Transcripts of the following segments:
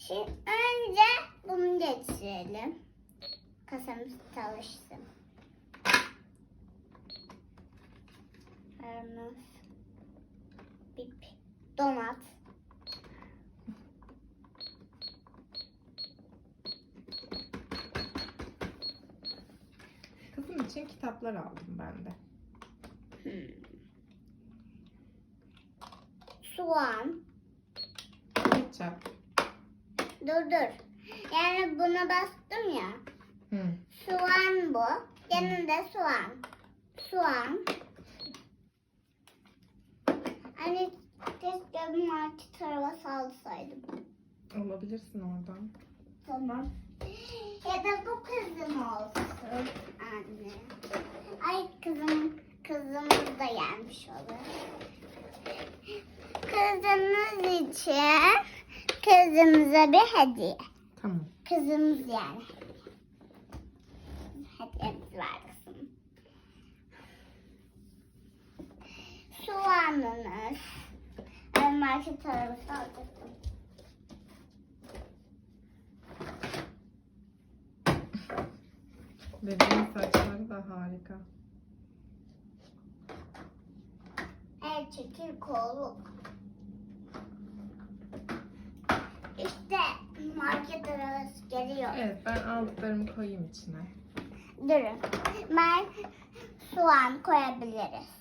Şimdi önce bunu geçirelim. Kasamız çalışsın. Paramız. Bip. Donat. Kızım için kitaplar aldım ben de. Soğan. Ketçap. Dur dur. Yani buna bastım ya. Hı. Soğan bu. Yanında soğan. Soğan. Hani keşke bir market arabası alsaydım. Alabilirsin oradan. Tamam. Ya da bu kızım olsun anne. Ay kızım, kızımız da gelmiş olur. Kızımız için kızımıza bir hediye. Tamam. Kızımız yani. Hediyemiz var kızım. Soğanınız. Ben market arabası alacaktım. Bebeğin saçları da harika. El çekir kolluk. İşte market arabası geliyor. Evet ben aldıklarımı koyayım içine. Durun. Ben soğan koyabiliriz.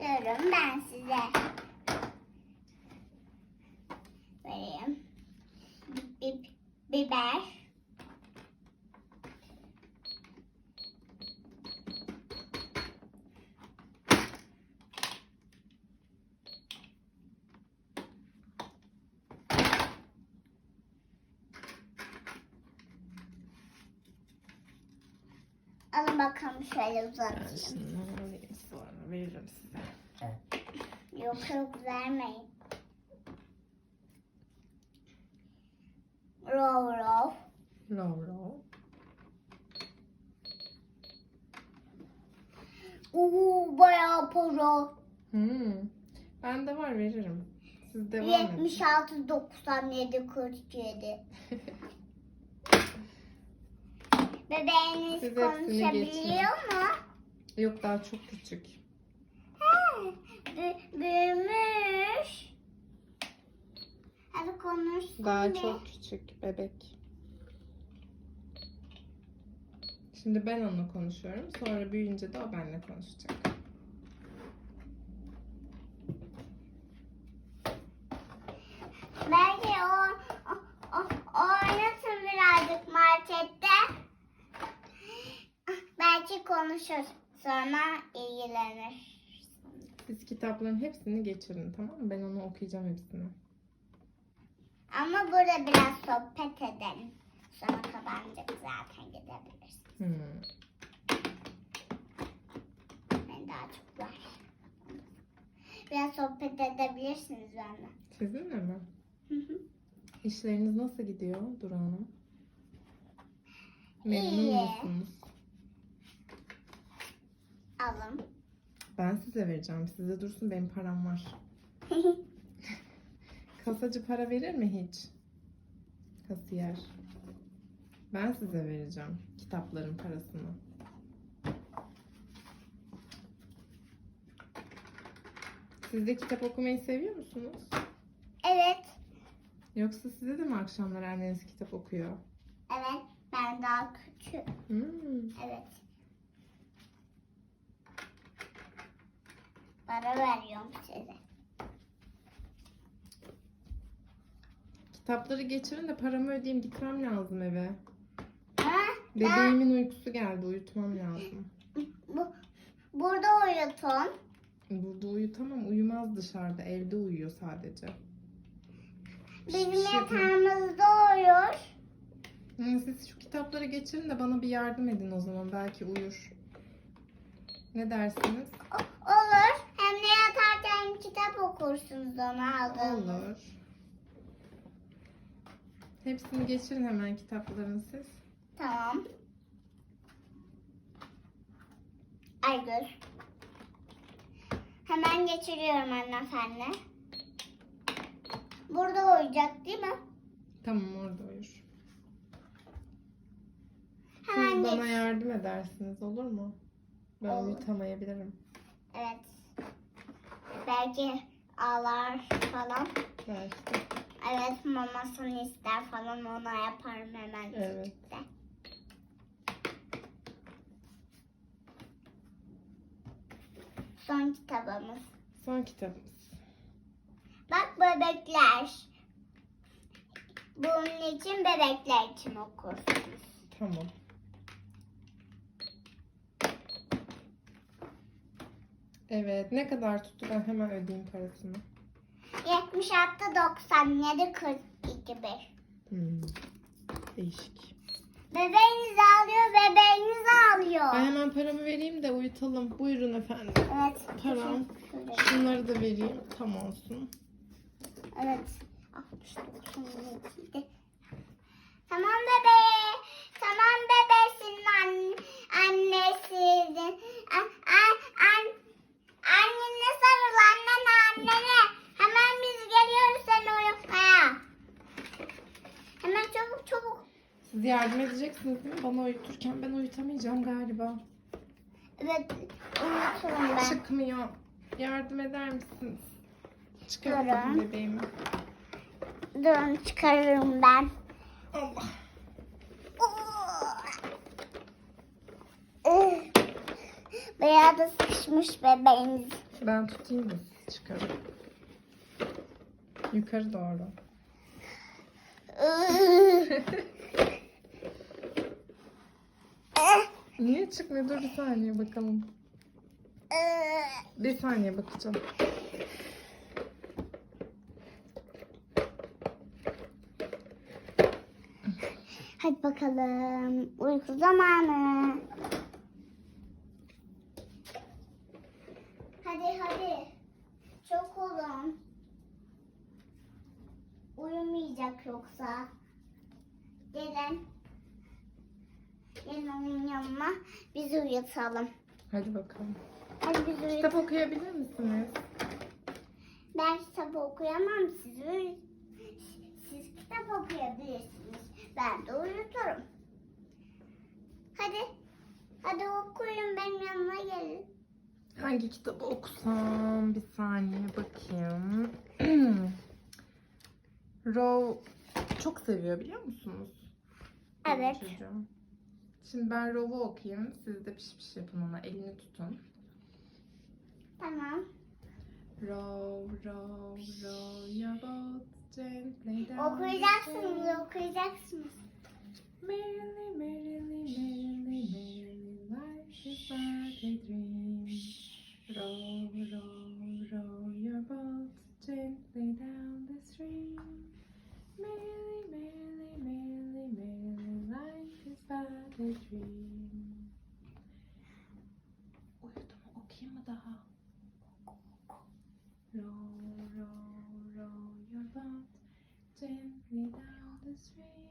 Durun ben size vereyim. Bi- biber. Alın bakalım şöyle Ben uzatayım. şunları alayım sonra veririm size. Yok yok vermeyin. Row row. Row row. Uuu bayağı para. Hmm. Bende var veririm. Siz devam edin. 76, 97, 47. Bebeğiniz Siz hepsini geçin. konuşabiliyor mu? Yok daha çok küçük. He, bü- büyümüş. Hadi konuşsun Daha bir. çok küçük bebek. Şimdi ben onunla konuşuyorum. Sonra büyüyünce de o benimle konuşacak. Belki o, o, o, o oynasın birazcık markette. Belki konuşur. Sonra ilgilenir. Siz kitapların hepsini geçirin tamam mı? Ben onu okuyacağım hepsini. Ama burada biraz sohbet edelim. Sonra kapanacak zaten gidebiliriz. Hmm. Ben daha çok var. Biraz sohbet edebilirsiniz benimle. Sizinle mi? Hı hı. İşleriniz nasıl gidiyor Duru Hanım? Memnun İyi. musunuz? Alın. Ben size vereceğim. Size dursun benim param var. Kasacı para verir mi hiç? Kasiyer. Ben size vereceğim kitapların parasını. Siz de kitap okumayı seviyor musunuz? evet. Yoksa size de mi akşamlar anneniz kitap okuyor? Evet. Ben daha küçük. Hmm. Evet. Para veriyorum size. Kitapları geçirin de paramı ödeyeyim gitmem lazım eve. Ha? Bebeğimin uykusu geldi uyutmam lazım. Bu, burada uyutun. Burada uyutamam uyumaz dışarıda evde uyuyor sadece. Bizim Şey yatağımızda uyur. Hı, Siz şu kitapları geçirin de bana bir yardım edin o zaman belki uyur. Ne dersiniz? O- olur. Hem kitap okursunuz onu aldığınız. Olur. Hepsini geçirin hemen kitapların siz. Tamam. Aygül. Hemen geçiriyorum hanımefendi. burada uyuyacak değil mi? Tamam orada uyur. Hemen Siz bana geç. yardım edersiniz olur mu? Ben Olur. uyutamayabilirim. Evet. Belki ağlar falan. Belki. Evet mamasını ister falan ona yaparım hemen. Evet. De. Son kitabımız. Son kitabımız. Bak bebekler. Bunun için bebekler için okursunuz. Tamam. Evet. Ne kadar tuttu? Ben hemen ödeyeyim parasını. 76, 97, 42 bir. Hmm. Değişik. Bebeğiniz ağlıyor, bebeğiniz ağlıyor. Ben hemen paramı vereyim de uyutalım. Buyurun efendim. Evet. Param. Şunları da vereyim. Tam olsun. Evet. 69, Tamam Siz yardım edeceksiniz değil mi? Bana uyuturken ben uyutamayacağım galiba. Evet uyuturum ben. Çıkmıyor. Yardım eder misiniz? Çıkar Durun. bebeğimi. Durun çıkarırım ben. Allah. Bayağı da sıkışmış bebeğimiz. Ben tutayım da siz çıkarın. Yukarı doğru. Niye çıkmıyor? Dur bir saniye bakalım. Bir saniye bakacağım. Hadi bakalım. Uyku zamanı. Hadi hadi. Çok olun. Uyumayacak yoksa. Gelin. Gelin onun yanına. Bizi uyutalım. Hadi bakalım. Hadi biz uyut. Kitap okuyabilir misiniz? Ben kitap okuyamam. Siz, uy- siz kitap okuyabilirsiniz. Ben de uyuturum. Hadi. Hadi okuyun benim yanıma gelin. Hangi kitabı okusam? Bir saniye bakayım. Row çok seviyor biliyor musunuz? Benim Evet. çocuğum. Şimdi ben Row'u okuyayım. Siz de piş piş yapın ona. Elini tutun. Tamam. Row, row, row your boat gently down the Okuyacaksınız, okuyacaksınız. Merrily, merrily, merrily, merrily, life is but a dream. Row, row, row your boat gently down the stream. Merrily, dream. Uyudu mu? Okuyayım mı daha? Row, row, row your boat gently down the stream.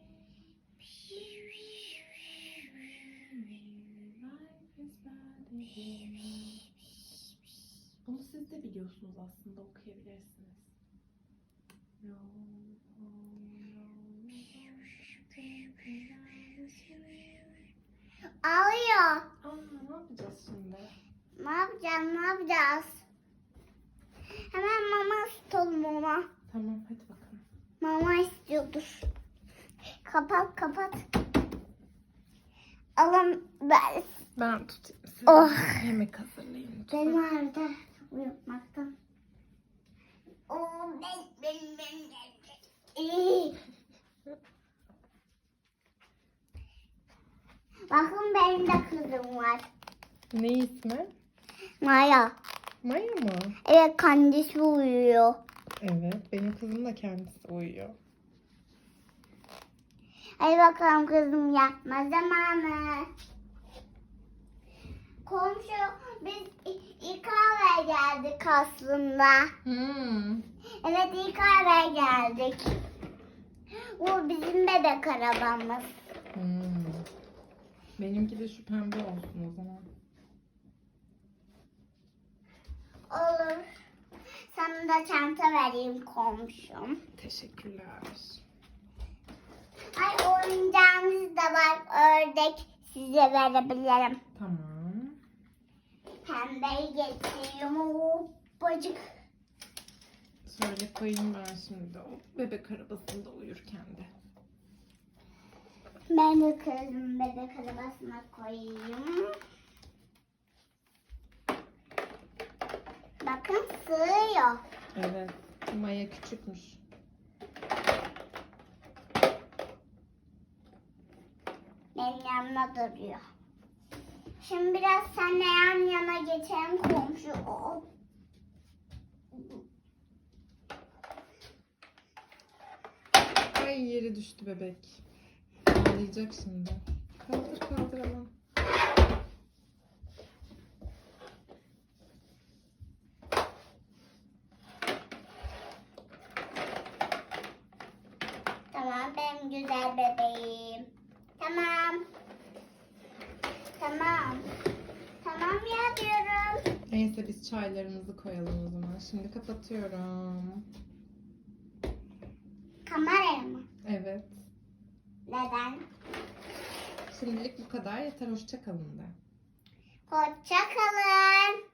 Bunu siz de biliyorsunuz aslında okuyabilirsiniz. Row, row, row boat gently down the stream. Ağlıyor. Aa, ne yapacağız şimdi? Ne yapacağız, ne yapacağız? Hemen mama tutalım ona. Tamam hadi bakalım. Mama istiyordur. Kapat, kapat. Alın ben. Ben tutayım siz Oh. yemek hazırlayın lütfen. Benim ağrıdı uyutmaktan. Oo, ben, ben, ben, ben. İyi. Bakın benim de kızım var. Ne ismi? Maya. Maya mı? Evet kendisi uyuyor. Evet benim kızım da kendisi uyuyor. Hadi bakalım kızım yatma zamanı. Komşu biz ilk eve geldik aslında. Hmm. Evet ilk eve geldik. Bu bizim bebek arabamız. Benimki de şu pembe olsun o zaman. Olur. Sen da çanta vereyim komşum. Teşekkürler. Ay oyuncağımız da var ördek. Size verebilirim. Tamam. Pembeyi getireyim. Hoppacık. Şöyle koyayım ben şimdi o bebek arabasında uyurken de. Ben de kızım bebek arabasına koyayım. Bakın sığıyor. Evet. Maya küçükmüş. Benim yanımda duruyor. Şimdi biraz seninle yan yana geçelim komşu. O- Ay yere düştü bebek. Ağlayacak şimdi. Kaldır kaldır ama. Tamam benim güzel bebeğim. Tamam. Tamam. Tamam ya diyorum. Neyse biz çaylarımızı koyalım o zaman. Şimdi kapatıyorum. Kameraya mı? Evet. Neden? Şimdilik bu kadar yeter. Hoşça kalın de. Hoşça kalın.